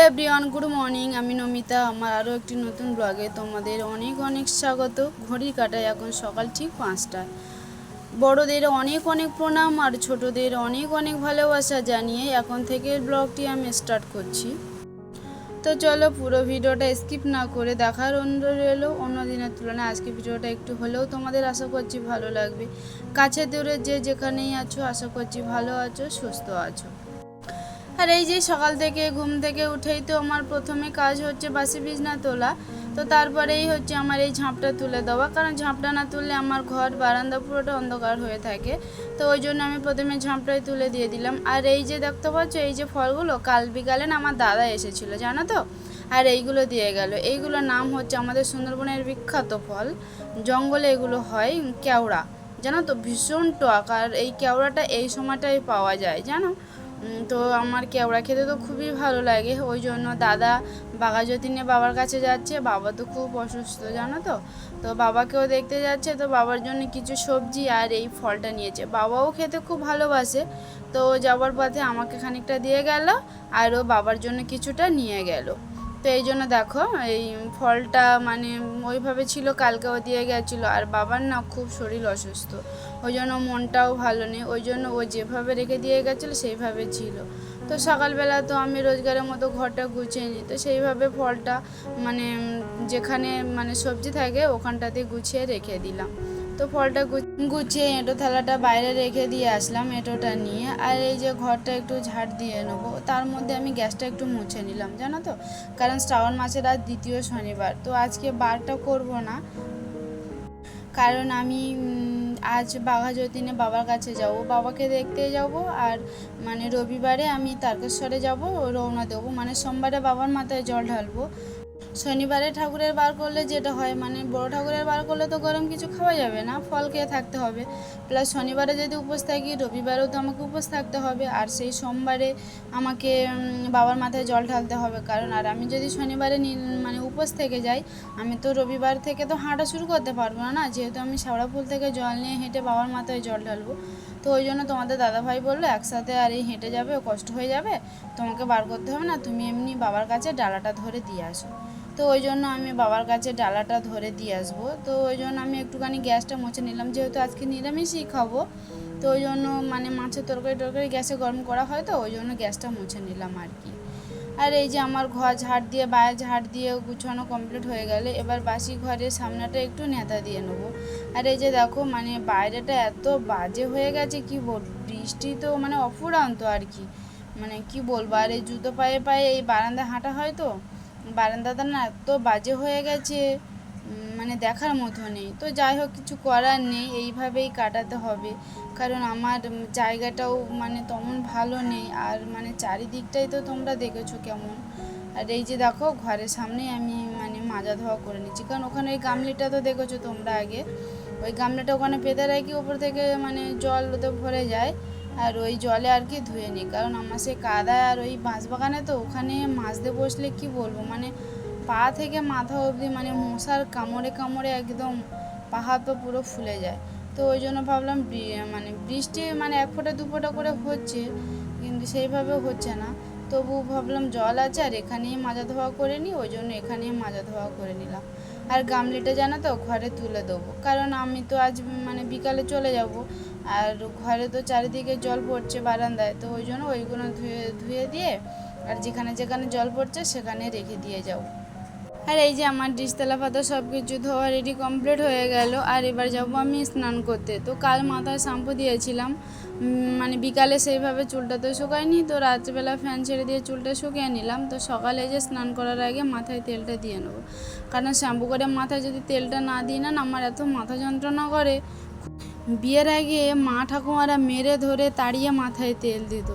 Hello everyone good morning আমি নমিতা, আমার আরও একটি নতুন ব্লগে তোমাদের অনেক অনেক স্বাগত। ঘড়ির কাটায় এখন সকাল ঠিক পাঁচটা বড়দের অনেক অনেক প্রণাম আর ছোটদের অনেক অনেক ভালোবাসা জানিয়ে এখন থেকে ব্লগটি আমি স্টার্ট করছি। তো চলো পুরো ভিডিওটা স্কিপ না করে দেখার অনুরোধ রইল। অন্য দিনের তুলনায় আজকে ভিডিওটা একটু হলেও তোমাদের আশা করছি ভালো লাগবে। কাছে দূরে যে যেখানেই আছো, আশা করছি ভালো আছো, সুস্থ আছো। আর এই যে সকাল থেকে, ঘুম থেকে উঠেই তো আমার প্রথমে কাজ হচ্ছে বাসি বিছনা তোলা। তো তারপরেই হচ্ছে আমার এই ঝাঁপটা তুলে দেওয়া। কারণ ঝাঁপটা না তুললে আমার ঘর, বারান্দা পুরোটা অন্ধকার হয়ে থাকে। তো ওই জন্য আমি প্রথমে ঝাঁপটাই তুলে দিয়ে দিলাম। আর এই যে দেখতে পাচ্ছ, এই যে ফলগুলো, কাল বিকালে না আমার দাদা এসেছিল, জানো তো? আর এইগুলো দিয়ে গেল। এইগুলোর নাম হচ্ছে আমাদের সুন্দরবনের বিখ্যাত ফল। জঙ্গলে এগুলো হয় কেওড়া। জানো তো? ভীষণ টক। আর এই কেওড়াটা এই সময়টাই পাওয়া যায়, জানো? তো আমার কেওড়া খেতে তো খুবই ভালো লাগে। ওই জন্য দাদা বাঘাযতীন নিয়ে বাবার কাছে যাচ্ছে। বাবা তো খুব অসুস্থ, জানো তো? তো বাবাকেও দেখতে যাচ্ছে। তো বাবার জন্য কিছু সবজি আর এই ফলটা নিয়েছে। বাবাও খেতে খুব ভালোবাসে। তো যাওয়ার পথে আমাকে খানিকটা দিয়ে গেল আর ও বাবার জন্য কিছুটা নিয়ে গেল। তো এই জন্য দেখো, এই ফলটা মানে ওইভাবে ছিল, কালকেও দিয়ে গেছিল। আর বাবার না খুব শরীর অসুস্থ। ওই জন্য মনটাও ভালো নেই। ওই জন্য ও যেভাবে রেখে দিয়ে গেছিল, সেইভাবে ছিল। তো সকালবেলা তো আমি রোজগারের মতো ঘরটা গুছিয়ে নিই। তো সেইভাবে ফলটা মানে যেখানে মানে সবজি থাকে ওখানটাতে গুছিয়ে রেখে দিলাম। তো ফলটা গুছিয়ে এঁটো থালাটা বাইরে রেখে দিয়ে আসলাম এঁটোটা নিয়ে। আর এই যে ঘরটা একটু ঝাড় দিয়ে নেব। তার মধ্যে আমি গ্যাসটা একটু মুছে নিলাম, জানো তো? কারণ শ্রাবণ মাসের আজ দ্বিতীয় শনিবার, তো আজকে বারটা করব না। কারণ আমি আজ বাঘা যতীনে বাবার কাছে যাব। বাবাকে দেখতে যাব আর মানে রবিবারে আমি তারকেশ্বরে যাব, রওনা দেবো। মানে সোমবারে বাবার মাথায় জল ঢালবো। শনিবারে ঠাকুরের বার করলে যেটা হয় মানে বড় ঠাকুরের বার করলে তো গরম কিছু খাওয়া যাবে না, ফল খেয়ে থাকতে হবে। প্লাস শনিবারে যদি উপোস থাকি, রবিবারেও তো আমাকে উপোস থাকতে হবে। আর সেই সোমবারে আমাকে বাবার মাথায় জল ঢালতে হবে। কারণ, আর আমি যদি শনিবারে মানে উপোস থেকে যাই, আমি তো রবিবার থেকে তো হাঁটা শুরু করতে পারব না না। যেহেতু আমি শেওড়া ফুল থেকে জল নিয়ে হেঁটে বাবার মাথায় জল ঢালবো। তো ওই জন্য তোমাদের দাদাভাই বলল, একসাথে আর এই হেঁটে যাবে, কষ্ট হয়ে যাবে। তোমাকে বার করতে হবে না, তুমি এমনি বাবার কাছে ডালাটা ধরে দিয়ে আসো। তো ওই জন্য আমি বাবার কাছে ডালাটা ধরে দিয়ে আসব। তো ওই জন্য আমি একটুখানি গ্যাসটা মুছে নিলাম, যেহেতু আজকে নিরামিষই খাব। তো ওই জন্য মানে মাছের তরকারি টরকারি গ্যাসে গরম করা হয় তো, ওই জন্য গ্যাসটা মুছে নিলাম আর কি। আর এই যে আমার ঘর ঝাড় দিয়ে বাইরে ঝাড় দিয়ে গুছানো কমপ্লিট হয়ে গেলে এবার বাসি ঘরের সামনেটা একটু নেতা দিয়ে নেব। আর এই যে দেখো মানে বাইরেটা এত বাজে হয়ে গেছে, কি বল, বৃষ্টি তো মানে অফুরান্ত আর কি। মানে কি বলব, আর এই জুতো পায়ে পায়ে এই বারান্দা হাঁটা হয় তো বারান্দাটা না এত বাজে হয়ে গেছে মানে দেখার মতো নেই। তো যাই হোক, কিছু করার নেই, এইভাবেই কাটাতে হবে। কারণ আমার জায়গাটাও মানে তেমন ভালো নেই, আর মানে চারিদিকটাই তো তোমরা দেখেছ কেমন। আর এই যে দেখো, ঘরের সামনে আমি মানে মাজা ধোয়া করে নিচ্ছি। কারণ ওখানে ওই গামলিটা তো দেখেছ তোমরা আগে? ওই গামলাটা ওখানে পেতে রাখি, ওপর থেকে মানে জল ওতে ভরে যায়। আর ওই জলে আর কি ধুয়ে নিই, কারণ আমার সেই কাদা আর ওই বাঁশ বাগানে তো ওখানে মাজতে বসলে কি বলব? মানে পা থেকে মাথা অবধি মানে মশার কামড়ে কামড়ে একদম পাহাড় তো পুরো ফুলে যায়। তো ওই জন্য ভাবলাম মানে বৃষ্টি মানে এক ফোঁটা দু ফোঁটা করে হচ্ছে, কিন্তু সেইভাবে হচ্ছে না। তবু ভাবলাম জল আছে আর এখানেই মাজা ধোয়া করে নিই, ওই জন্য এখানেই মাজা ধোয়া করে নিলাম। আর গামলিটা জানো তো, ঘরে তুলে দেবো। কারণ আমি তো আজ মানে বিকালে চলে যাব আর ঘরে তো চারিদিকে জল পড়ছে বারান্দায়, তো ওই জন্য ওইগুলো ধুয়ে ধুয়ে দিয়ে আর যেখানে যেখানে জল পড়ছে সেখানে রেখে দিয়ে যাও। আর এই যে আমার ডিশতলা পাতা সব কিছু ধোয়া রেডি কমপ্লিট হয়ে গেল, আর এবার যাব আমি স্নান করতে। তো কাল মাথায় শ্যাম্পু দিয়েছিলাম মানে বিকালে সেইভাবে চুলটা তো শুকায়নি, তো রাত্রিবেলা ফ্যান ছেড়ে দিয়ে চুলটা শুকিয়ে নিলাম, তো সকালে যে স্নান করার আগে মাথায় তেলটা দিয়ে নেব। কারণ শ্যাম্পু করে মাথায় যদি তেলটা না দিই না আমার এত মাথা যন্ত্রণা করে। বিয়ের আগে মা ঠাকুমারা মেরে ধরে তাড়িয়ে মাথায় তেল দিত।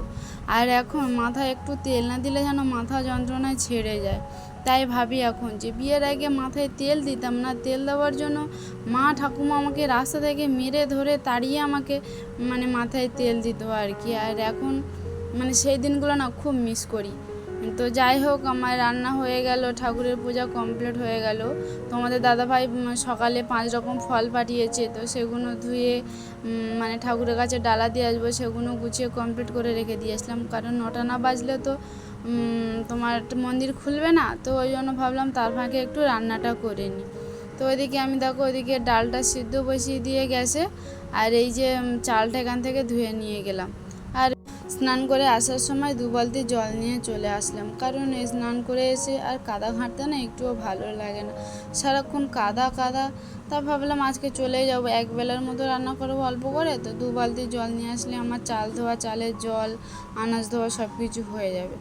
আর এখন মাথায় একটু তেল না দিলে যেন মাথা যন্ত্রণায় ছেড়ে যায়। তাই ভাবি এখন যে বিয়ের আগে মাথায় তেল দিতাম না, তেল দেওয়ার জন্য মা ঠাকুমা আমাকে রাস্তা থেকে মেরে ধরে তাড়িয়ে আমাকে মানে মাথায় তেল দিত আর কি। আর এখন মানে সেই দিনগুলো না খুব মিস করি। তো যাই হোক, আমার রান্না হয়ে গেল, ঠাকুরের পূজা কমপ্লিট হয়ে গেল। তোমাদের দাদাভাই সকালে পাঁচ রকম ফল পাঠিয়েছে, তো সেগুলো ধুয়ে মানে ঠাকুরের কাছে ডালা দিয়ে আসব সেগুলো গুছিয়ে কমপ্লিট করে রেখে দিয়ে আসলাম। কারণ নটা না বাজলে তো তোমার মন্দির খুলবে না, তো ওই জন্য ভাবলাম তার ফাঁকে একটু রান্নাটা করে নিই। তো ওইদিকে আমি দেখো, ওইদিকে ডালটা সিদ্ধ বসিয়ে দিয়ে গেছে, আর এই যে চালটা এখান থেকে ধুয়ে নিয়ে গেলাম। স্নান করে আসার সময় দু বালতি জল নিয়ে চলে আসলাম। কারণ স্নান করে এসে আর কাদা ঘাঁটতে না একটুও ভালো লাগে না। সারাক্ষণ কাদা কাদা। তা ভাবলাম আজকে চলে যাব। এক বেলার মতো রান্না করব অল্প করে। তো দু বালতি জল নিয়ে আসলে আমার চাল ধোয়া, চালের জল, আনাজ ধোয়া সব কিছু হয়ে যাবে।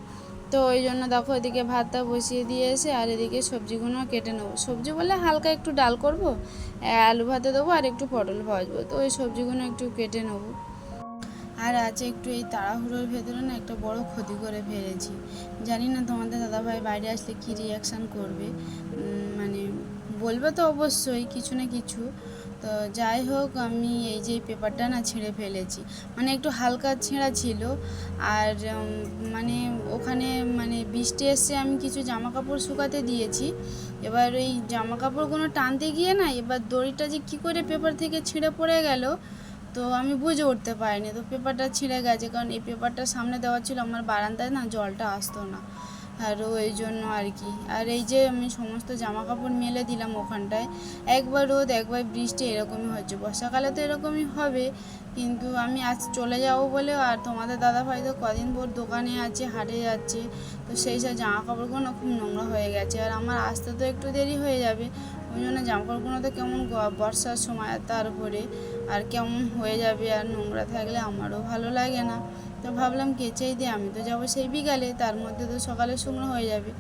তো ওই জন্য দেখো এদিকে ভাতটা বসিয়ে দিয়ে এসে আর এদিকে সবজিগুলো কেটে নেব। সবজি বলে হালকা একটু ডাল করব আলু ভাতে দেবো আর একটু পটল ভাজবো। তো ওই সবজিগুলো একটু কেটে নেব। আর আছে একটু এই তাড়াহুড়োর ভেতরে না একটা বড় ক্ষতি করে ফেলেছি। জানি না তোমাদের দাদাভাই বাইরে আসলে কী রিয়াকশান করবে। মানে বলবে তো অবশ্যই কিছু না কিছু। তো যাই হোক, আমি এই যে পেপারটা না ছিঁড়ে ফেলেছি। মানে একটু হালকা ছেঁড়া ছিল। আর মানে ওখানে মানে বৃষ্টি এসছে আমি কিছু জামা কাপড় শুকাতে দিয়েছি। এবার ওই জামা কাপড়গুলো টানতে গিয়ে না এবার দড়িটা যে কী করে পেপার থেকে ছিঁড়ে পড়ে গেল তো আমি বুঝে উঠতে পারিনি। তো পেপারটা ছিঁড়ে গেছে, কারণ এই পেপারটা সামনে দেওয়া ছিল আমার বারান্দায় না, জলটা আসতো না। আর ওই জন্য আর কি। আর এই যে আমি সমস্ত জামা কাপড় মেলে দিলাম ওখানটায়, একবার রোদ, একবার বৃষ্টি, এরকমই হচ্ছে বর্ষাকালে তো এরকমই হবে, কিন্তু আমি আজ চলে যাব বলে আর তোমাদের দাদা ভাই তো কদিন পর দোকানে আছে, হাটে যাচ্ছে, তো সেই সব জামা কাপড়গুলো খুব নোংরা হয়ে গেছে। আর আমার আসতে তো একটু দেরি হয়ে যাবে, ওই জন্য জামা কাপড়গুলো তো কেমন বর্ষার সময় আর তার উপরে। আর কেমন হয়ে যাবে আর নোংরা থাকলে আমারও ভালো লাগে না। তো ভাবলাম কেচেই দিয়ে আমি তো যাব সেই বিকালে, তার মধ্যে তো সকালে শুকনো হয়ে যাবে।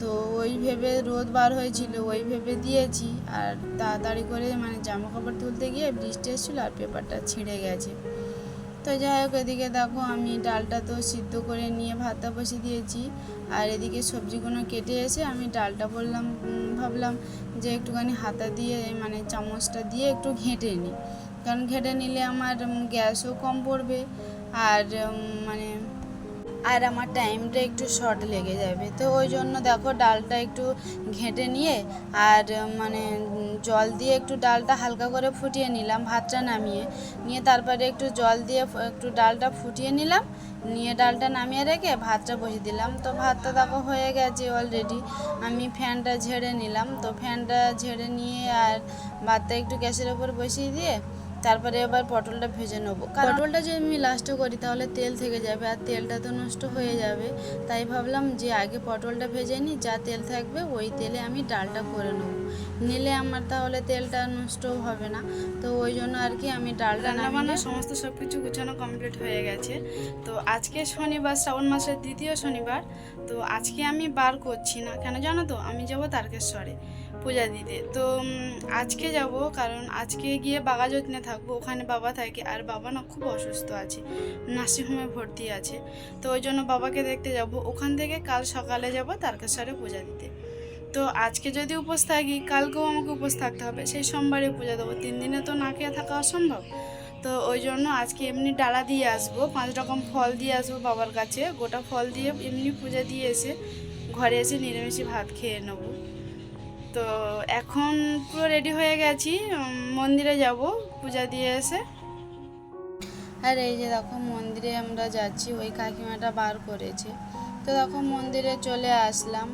তো ওই ভেবে রোদ বার হয়েছিল, ওই ভেবে দিয়েছি। আর তাড়াতাড়ি করে মানে জামা কাপড় তুলতে গিয়ে বৃষ্টি এসেছিল আর পেপারটা ছিঁড়ে গেছে। তো যাই হোক, এদিকে দেখো আমি ডালটা তো সিদ্ধ করে নিয়ে ভাতটা বসিয়ে দিয়েছি। আর এদিকে সবজিগুলো কেটে এসে আমি ডালটা বললাম ভাবলাম যে একটুখানি হাতা দিয়ে মানে চামচটা দিয়ে একটু ঘেঁটে নিই। কারণ ঘেঁটে নিলে আমার গ্যাসও কম পড়বে আর মানে আর আমার টাইমটা একটু শর্ট লেগে যাবে। তো ওই জন্য দেখো ডালটা একটু ঘেঁটে নিয়ে আর মানে জল দিয়ে একটু ডালটা হালকা করে ফুটিয়ে নিলাম, ভাতটা নামিয়ে। নিয়ে তারপরে একটু জল দিয়ে একটু ডালটা ফুটিয়ে নিলাম, নিয়ে ডালটা নামিয়ে রেখে ভাতটা বসিয়ে দিলাম। তো ভাতটা দেখো হয়ে গেছে অলরেডি আমি ফ্যানটা ঝেড়ে নিলাম। তো ফ্যানটা ঝেড়ে নিয়ে আর ভাতটা একটু গ্যাসের ওপর বসিয়ে দিয়ে তারপরে এবার পটলটা ভেজে নেব। পটলটা যদি আমি লাস্টে করি, তাহলে তেল থেকে যাবে আর তেলটা তো নষ্ট হয়ে যাবে। তাই ভাবলাম যে আগে পটলটা ভেজে নিই, যা তেল থাকবে ওই তেলে আমি ডালটা করে নেব। নিলে আমার তাহলে তেলটা নষ্টও হবে না। তো ওই জন্য আর কি আমি ডালটা নামানো সমস্ত সব কিছু গুছানো কমপ্লিট হয়ে গেছে। তো আজকে শনিবার, শ্রাবণ মাসের দ্বিতীয় শনিবার। তো আজকে আমি বার করছি না। কেন জানো তো? আমি যাব তারকেশ্বরে পূজা দিতে। তো আজকে যাব কারণ আজকে গিয়ে বাগাযত্নে থাকব, ওখানে বাবা থাকে আর বাবা না খুব অসুস্থ আছে নার্সিংহোমে ভর্তি আছে। তো ওই জন্য বাবাকে দেখতে যাব। ওখান থেকে কাল সকালে যাব তারকেশ্বরে পূজা দিতে। তো আজকে যদি উপোস থাকি, কালকেও আমাকে উপোস থাকতে হবে। সেই সোমবারে পূজা দেবো। তিন দিনে তো না খেয়ে থাকা অসম্ভব। তো ওই জন্য আজকে এমনি ডালা দিয়ে আসব, পাঁচ রকম ফল দিয়ে আসব বাবার কাছে। গোটা ফল দিয়ে এমনি পূজা দিয়ে এসে ঘরে এসে নিরামিষি ভাত খেয়ে নেব। তো এখন পুরো রেডি হয়ে গেছি মন্দিরে যাব পূজা দিয়ে এসে। আর এই যে দেখো, মন্দিরে আমরা যাচ্ছি। ওই কাকিমাটা বার করেছে। তো দেখো, মন্দিরে চলে আসলাম।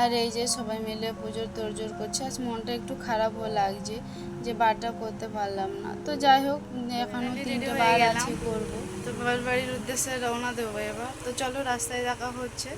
আর এই যে সবাই মিলে পুজোর তোড়জোড় করছে আজ মনটা একটু খারাপও লাগছে যে বারটা করতে পারলাম না। তো যাই হোক এখনও তিনটে বার আছে করব। তো বাবার বাড়ির উদ্দেশ্যে রওনা দেবো এবার। তো চলো রাস্তায় দেখা হচ্ছে।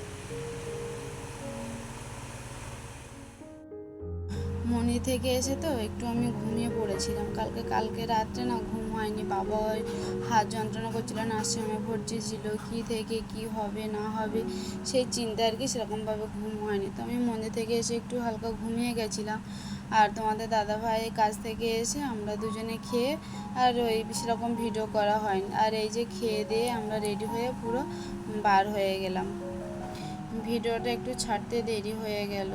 মনি থেকে এসে তো একটু আমি ঘুমিয়ে পড়েছিলাম। কালকে কালকে রাত্রে না ঘুম হয়নি। বাবা ওই হাত যন্ত্রণা করছিল, নার্সিংহোমে ভর্তি ছিল, কী থেকে কি হবে, না হবে, সেই চিন্তা আর কি সেরকমভাবে ঘুম হয়নি। তো আমি মন্দির থেকে এসে একটু হালকা ঘুমিয়ে গেছিলাম। আর তোমাদের দাদাভাই কাজ থেকে এসে আমরা দুজনে খেয়ে আর ওই সেরকম ভিডিও করা হয়নি। আর এই যে খেয়ে দিয়ে আমরা রেডি হয়ে পুরো বার হয়ে গেলাম। ভিডিওটা একটু ছাড়তে দেরি হয়ে গেল।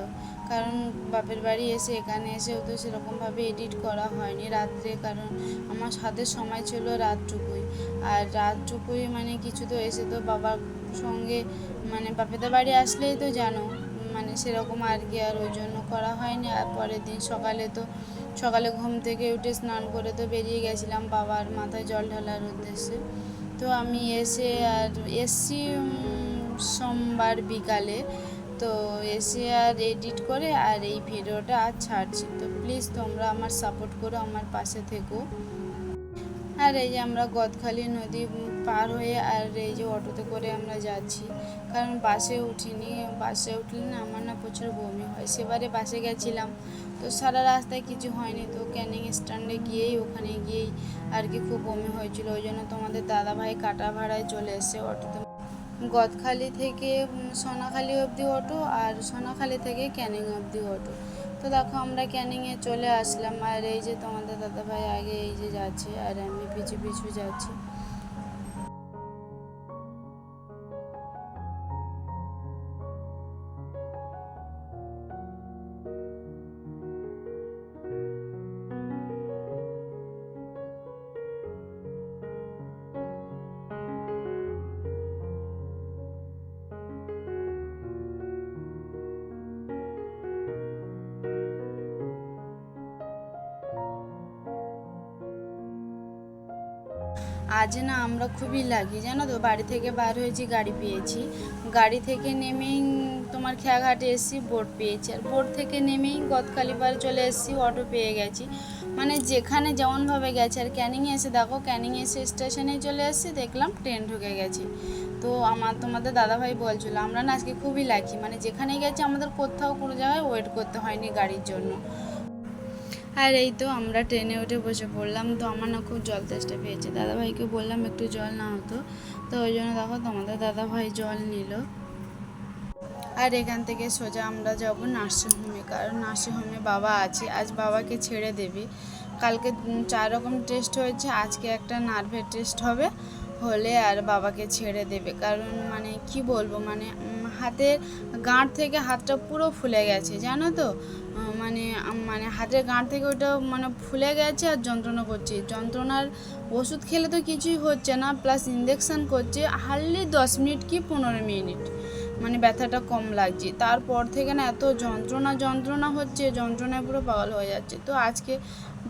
কারণ বাপের বাড়ি এসে এখানে এসেও তো সেরকমভাবে এডিট করা হয়নি রাত্রে, কারণ আমার হাতে সময় ছিল রাতটুকুই। আর রাতটুকুই মানে কিছু তো এসে তো বাবার সঙ্গে মানে বাপেদের বাড়ি আসলেই তো জানো মানে সেরকম আর কি আর ওই জন্য করা হয়নি। আর পরের দিন সকালে তো, সকালে ঘুম থেকে উঠে স্নান করে তো বেরিয়ে গেছিলাম বাবার মাথায় জল ঢালার উদ্দেশ্যে। তো আমি এসে আর এসছি সোমবার বিকালে। তো এসে আর এডিট করে আর এই ভিডিওটা আর ছাড়ছি। তো প্লিজ তোমরা আমার সাপোর্ট করো, আমার পাশে থেকো। আর এই যে আমরা গদখালি নদী পার হয়ে আর এই যে অটোতে করে আমরা যাচ্ছি। কারণ বাসে উঠিনি, বাসে উঠলে না আমার না প্রচুর বমি হয়। সেবারে বাসে গেছিলাম। তো সারা রাস্তায় কিছু হয়নি। তো ক্যানিং স্ট্যান্ডে গিয়েই, ওখানে গিয়েই আর কি খুব বমি হয়েছিল। ওই জন্য তোমাদের দাদাভাই কাটা ভাড়ায় চলে এসে অটোতে গদখালি থেকে সোনাখালি অবধি অটো আর সোনাখালি থেকে ক্যানিং অবধি অটো। তো দেখো আমরা ক্যানিংয়ে চলে আসলাম। আর এই যে তোমাদের দাদাভাই আগে এই যে যাচ্ছে, আর আমি পিছু পিছু যাচ্ছি। আজ না আমরা খুবই লাগি, জানো তো? বাড়ি থেকে বার হয়েছি গাড়ি পেয়েছি। গাড়ি থেকে নেমেই তোমার খেয়াঘাটে এসেছি বোট পেয়েছি। আর বোট থেকে নেমেই গদকালিবার চলে এসেছি অটো পেয়ে গেছি। মানে যেখানে যেমনভাবে গেছে, আর ক্যানিংয়ে এসে দেখো ক্যানিংয়ে এসে স্টেশনে চলে এসেছি, দেখলাম ট্রেন ঢুকে গেছে। তো আমার, তোমাদের দাদাভাই বলছিল, আমরা না আজকে খুবই লাকি মানে যেখানে গেছি, আমাদের কোথাও কোনো জায়গায় ওয়েট করতে হয়নি গাড়ির জন্য। আর এই তো আমরা ট্রেনে উঠে বসে পড়লাম। তো আমার না খুব জল তেষ্টা পেয়েছে। দাদাভাইকে বললাম একটু জল না হতো তো ওই জন্য দেখো তোমাদের দাদাভাই জল নিল। আর এখান থেকে সোজা আমরা যাব নার্সিংহোমে, কারণ নার্সিংহোমে বাবা আছে। আজ বাবাকে ছেড়ে দেবে। কালকে চার রকম টেস্ট হয়েছে। আজকে একটা নার্ভের টেস্ট হবে, হলে আর বাবাকে ছেড়ে দেবে। কারণ মানে কি বলব মানে হাতের গাঁট থেকে হাতটা পুরো ফুলে গেছে, জানো তো? মানে মানে হাতের গাঁট থেকে ওটা মানে ফুলে গেছে আর যন্ত্রণা করছে। যন্ত্রণার ওষুধ খেলে তো কিছুই হচ্ছে না প্লাস ইঞ্জেকশন করছে হার্ডলি দশ মিনিট কি পনেরো মিনিট। মানে ব্যথাটা কম লাগছে। তারপর থেকে না এত যন্ত্রণা যন্ত্রণা হচ্ছে, যন্ত্রণায় পুরো পাগল হয়ে যাচ্ছে। তো আজকে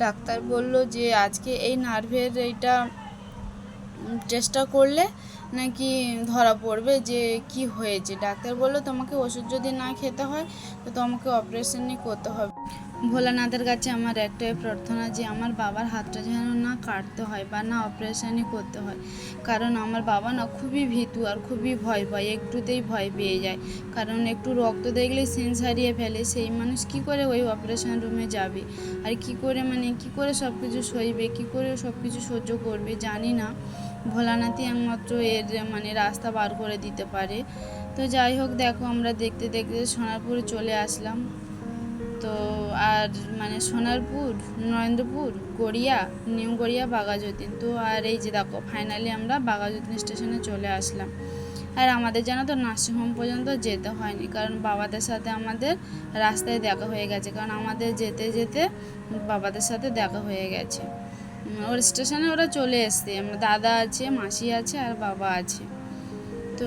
ডাক্তার বলল যে, আজকে এই নার্ভের এইটা চেষ্টা করলে নাকি ধরা পড়বে যে কি হয়েছে? ডাক্তার বলল, তোমাকে ওষুধ যদি না খেতে হয়, তো তোমাকে অপারেশনই করতে হবে। ভোলানাথের কাছে আমার একটাই প্রার্থনা যে আমার বাবার হাতটা যেন না কাটতে হয় বা না অপারেশনই করতে হয়। কারণ আমার বাবা না খুবই ভীতু আর খুবই ভয় পায়, একটুতেই ভয় পেয়ে যায়। কারণ একটু রক্ত দেখলে সেন্স হারিয়ে ফেলে, সেই মানুষ কি করে ওই অপারেশন রুমে যাবে? আর কি করে মানে কি করে সব কিছু সইবে, কি করে সব কিছু সহ্য করবে জানি না। ভোলানাথই একমাত্র এর মানে রাস্তা বার করে দিতে পারে। তো যাই হোক, দেখো, আমরা দেখতে দেখতে সোনারপুরে চলে আসলাম। তো আর মানে সোনারপুর, নরেন্দ্রপুর, গড়িয়া, নিউ গড়িয়া, বাঘাযতীন। তো আর এই যে দেখো ফাইনালি আমরা বাঘাযতীন স্টেশনে চলে আসলাম। আর আমাদের জানো তো নার্সিংহোম পর্যন্ত যেতে হয়নি, কারণ বাবাদের সাথে আমাদের রাস্তায় দেখা হয়ে গেছে। কারণ আমাদের যেতে যেতে বাবাদের সাথে দেখা হয়ে গেছে। ওর স্টেশনে ওরা চলে এসছে। আমার দাদা আছে, মাসি আছে আর বাবা আছে। তো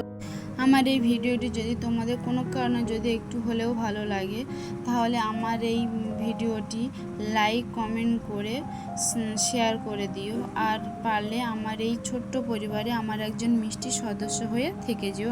আমার এই ভিডিওটি যদি তোমাদের কোনো কারণে যদি একটু হলেও ভালো লাগে, তাহলে আমার এই ভিডিওটি লাইক, কমেন্ট করে শেয়ার করে দিও। আর পারলে আমার এই ছোট্ট পরিবারে আমার একজন মিষ্টি সদস্য হয়ে থেকে যেও।